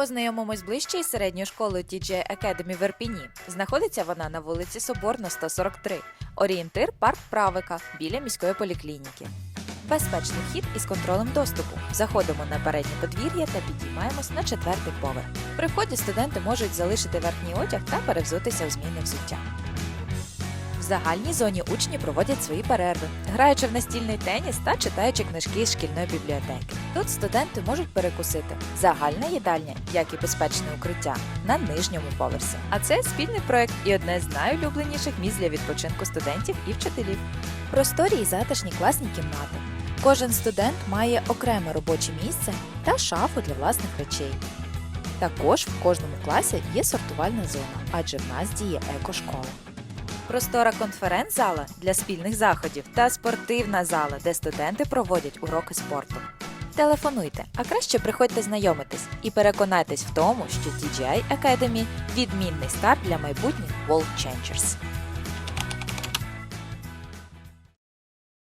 Познайомимось ближче із середньою школою TJ Academy в Ірпіні. Знаходиться вона на вулиці Соборна, 143. Орієнтир парк Правика біля міської поліклініки. Безпечний хід із контролем доступу. Заходимо на переднє подвір'я та підіймаємось на четвертий поверх. При вході студенти можуть залишити верхній одяг та перевзутися у зміни взуття. Загальній зоні учні проводять свої перерви, граючи в настільний теніс та читаючи книжки з шкільної бібліотеки. Тут студенти можуть перекусити загальна їдальня, як і безпечне укриття, на нижньому поверсі. А це спільний проект і одне з найулюбленіших місць для відпочинку студентів і вчителів. Просторі і затишні класні кімнати. Кожен студент має окреме робоче місце та шафу для власних речей. Також в кожному класі є сортувальна зона, адже в нас діє екошкола. Простора конференц-зала для спільних заходів та спортивна зала, де студенти проводять уроки спорту. Телефонуйте, а краще приходьте знайомитись і переконайтесь в тому, що DJI Academy – відмінний старт для майбутніх World Changers.